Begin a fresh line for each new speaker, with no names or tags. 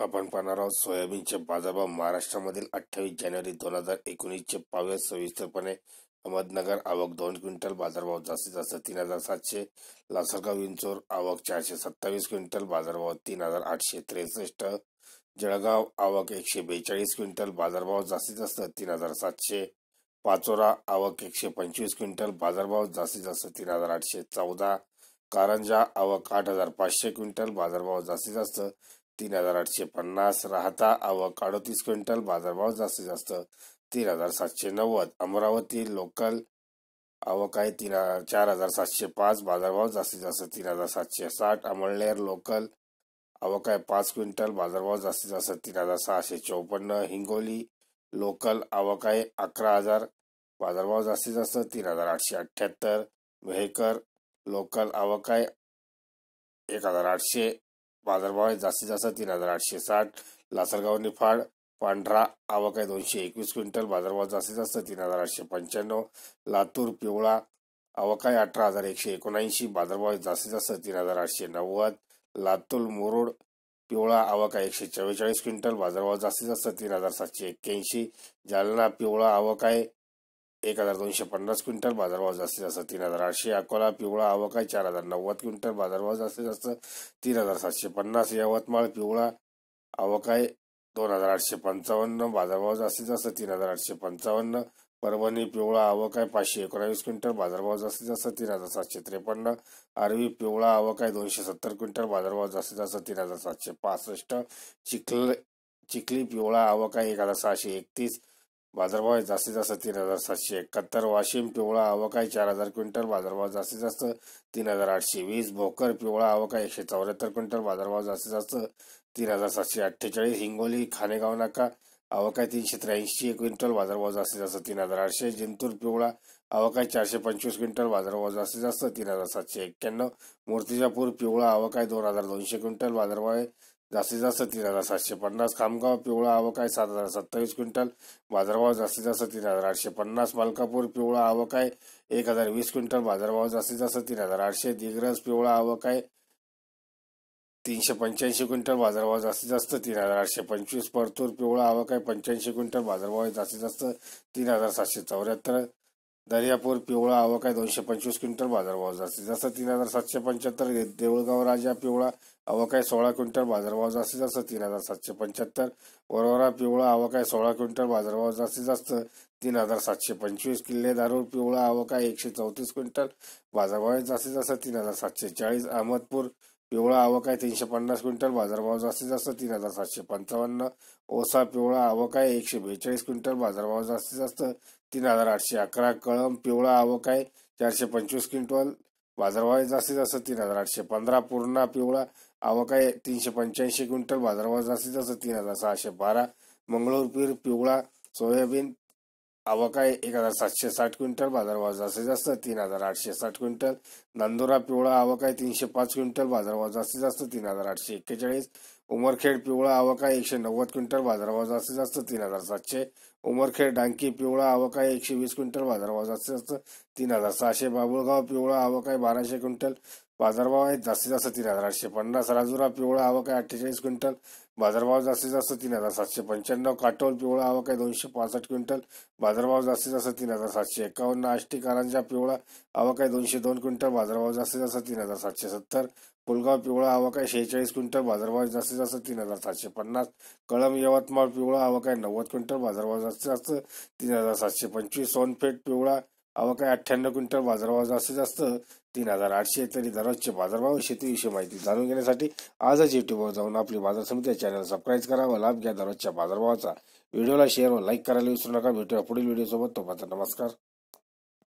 आपण पाहणार आहोत सोयाबीनचे बाजारभाव महाराष्ट्रामधील अठ्ठावीस जानेवारी दोन हजार एकोणीसचे पाहूया सविस्तरपणे. अहमदनगर आवक दोन क्विंटल बाजारभाव जास्तीत जास्त तीन हजार सातशे. लासलगाव विंचोर आवक चारशे सत्तावीस क्विंटल बाजारभाव तीन हजार आठशे त्रेसष्ट. जळगाव आवक एकशे बेचाळीस क्विंटल बाजारभाव जास्तीत जास्त तीन हजार सातशे. पाचोरा आवक एकशे पंचवीस क्विंटल बाजारभाव जास्तीत जास्त तीन हजार आठशे चौदा. कारंजा आवक आठ हजार पाचशे क्विंटल बाजारभाव जास्तीत जास्त तीन हजार आठशे पन्नास राहता आवक अडतीस क्विंटल बाजारभाव जास्तीत जास्त तीन हजार सातशे नव्वद. अमरावती लोकल आवक आहे तीन चार हजार सातशे पाच बाजारभाव जास्तीत जास्त तीन हजार सातशे साठ. अमळनेर लोकल आवक आहे पाच क्विंटल बाजारभाव जास्तीत जास्त तीन हजार सहाशे चौपन्न. हिंगोली लोकल आवक आहे अकरा हजार बाजारभाव जास्तीत जास्त तीन हजार आठशे अठ्ठ्याहत्तर. मेहकर लोकल आवक आहे एक हजार आठशे बाजारभाव आहे जास्तीत जास्त तीन हजार आठशे साठ लासलगाव निफाड पांढरा आवक आहे दोनशे एकवीस क्विंटल बाजारभाव जास्तीत जास्त तीन हजार आठशे पंच्याण्णव लातूर पिवळा आवक आहे अठरा हजार एकशे एकोणऐंशी बाजारभाव जास्तीत जास्त तीन हजार आठशे नव्वद लातूर मुरुड पिवळा आवक आहे एकशे चव्वेचाळीस क्विंटल बाजारभाव जास्तीत जास्त तीन हजार सातशे एक्क्याऐंशी जालना पिवळा आवक आहे एक हजार दोनशे पन्नास क्विंटल बाजारभाव जास्तीत जास्त तीन हजार आठशे. अकोला पिवळा आवक आहे चार हजार नव्वद क्विंटल बाजारभाव जास्तीत जास्त तीन हजार सातशे पन्नास. यवतमाळ पिवळा आवक आहे दोन हजार आठशे पंचावन्न बाजारभाव जास्तीत जास्त तीन हजार आठशे पंचावन्न. परभणी पिवळा आवक आहे पाचशे एकोणावीस क्विंटल बाजारभाव जास्तीत जास्त तीन हजार सातशे त्रेपन्न. आरवी पिवळा आवक आहे दोनशे सत्तर क्विंटल बाजारभाव जास्तीत जास्त तीन हजार सातशे पासष्ट. चिखल चिखली पिवळा आवक आहे एक हजार सहाशे एकतीस. बाजारभाव आहे जास्तीत जास्त तीन हजार सातशे एकाहत्तर वाशिम पिवळा आवक आहे चार हजार क्विंटल बाजारभाव जास्तीत जास्त तीन हजार आठशे वीस भोकर पिवळा आवक आहे एकशे चौऱ्याहत्तर क्विंटल बाजारभाव जास्तीत जास्त तीन हजार सातशे अठ्ठेचाळीस हिंगोली खानेगाव नाका आवकाय तीनशे त्र्याऐंशी क्विंटल बाजारभाव जास्तीत जास्त तीन हजार आठशे जिंतूर पिवळा आवक आहे चारशे पंचवीस क्विंटल बाजारभाव जास्तीत जास्त तीन हजार सातशे एक्क्याण्णव मूर्तिजापूर पिवळा आवक आहे दोन हजार दोनशे क्विंटल बाजारभाव आहे जास्तीत जास्त तीन हजार सातशे पन्नास. खामगाव पिवळा आवक आहे सात हजार सत्तावीस क्विंटल. बाजारभाव जास्तीत जास्त तीन हजार आठशे पन्नास. मालकापूर पिवळा आवक आहे एक हजार वीस क्विंटल. बाजारभाव जास्तीत जास्त तीन हजार आठशे. दिग्रज पिवळा आवक आहे तीनशे पंच्याऐंशी क्विंटल. बाजारभाव जास्तीत जास्त तीन हजार आठशे पंचवीस. परतूर पिवळा आवक आहे पंच्याऐंशी क्विंटल. बाजारभाव जास्तीत जास्त तीन हजार सातशे चौऱ्याहत्तर. दर्यापूर पिवळा आवक आहे दोनशे पंचवीस क्विंटल बाजारभाव जास्तीत जास्त तीन हजार सातशे पंच्याहत्तर देऊळगाव राजा पिवळा आवक आहे सोळा क्विंटल बाजारभाव जास्तीत जास्त तीन हजार सातशे पंच्याहत्तर. वरोरा पिवळा आवक आहे सोळा क्विंटल बाजारभाव जास्तीत जास्त तीन हजार सातशे पंचवीस. किल्ले दारूळ पिवळा आवक आहे एकशे चौतीस क्विंटल बाजारभाव जास्तीत जास्त तीन हजार सातशे चाळीस. अहमदपूर पिवळा आवक आहे तीनशे पन्नास क्विंटल बाजारभाव जास्तीत जास्त तीन हजार सातशे पंचावन्न. ओसा पिवळा आवक आहे एकशे बेचाळीस क्विंटल बाजारभाव जास्तीत जास्त तीन हजार आठशे अकरा. कळम पिवळा आवक आहे चारशे पंचवीस क्विंटल बाजारभाव जास्तीत जास्त तीन हजार आठशे पंधरा. पूर्णा पिवळा आवक आहे तीनशे पंच्याऐंशी क्विंटल बाजारभाव जास्तीत जास्त तीन हजार सहाशे बारा. मंगळूर पीर पिवळा सोयाबीन आवक आहे एक हजार सातशे साठ क्विंटल बाजारभाव जास्तीत जास्त तीन हजार आठशे साठ क्विंटल. नंदुरा पिवळा आवक आहे तीनशे पाच क्विंटल बाजारभाव जास्तीत जास्त तीन हजार आठशे एक्केचाळीस. उमरखेड पिवळा आवक आहे एकशे नव्वद क्विंटल बाजारभाव जास्तीत जास्त तीन हजार सातशे. उमरखेड डांकी पिवळा आवक आहे एकशे वीस क्विंटल बाजारभाव जास्तीत जास्त तीन हजार सहाशे. बाबुळगाव पिवळा आवक आहे बाराशे क्विंटल बाजारभाव आहे जास्तीत जास्त तीन हजार आठशे. पन्नास राजुरा पिवळा आवक आहे अठ्ठेचाळीस क्विंटल बाजारभाव जास्तीत जास्त तीन हजार सातशे पंच्याण्णव. काटोल पिवळा आवक आहे दोनशे पासष्ट क्विंटल बाजारभाव जास्तीत जास्त तीन हजार सातशे एकावन्न. आष्टी कारंजा पिवळा आवक आहे दोनशे दोन क्विंटल बाजारभाव जास्तीत जास्त तीन हजार सातशे सत्तर. पुलगाव पिवळा आवाकाय शेहेचाळीस क्विंटल बाजारभाव जास्तीत जास्त तीन हजार सातशे पन्नास. कळम यवतमाळ पिवळा आवाकाय नव्वद क्विंटल बाजारभाव जास्तीत जास्त तीन हजार सातशे पंचवीस. सोनपेठ पिवळा आवाकाय अठ्ठ्याण्णव क्विंटल बाजारभाव जास्तीत जास्त तीन हजार आठशे. तरी दररोजचे बाजारभाव शेतीविषयी माहिती जाणून घेण्यासाठी आजच युट्यूबवर जाऊन आपली बाजार समिती चॅनल सबस्क्राईब करा व लाभ घ्या दररोजच्या बाजारभावाचा. व्हिडिओला शेअर व लाईक करायला विसरू नका. भेटूया पुढील व्हिडिओसोबत तोपर्यंत नमस्कार.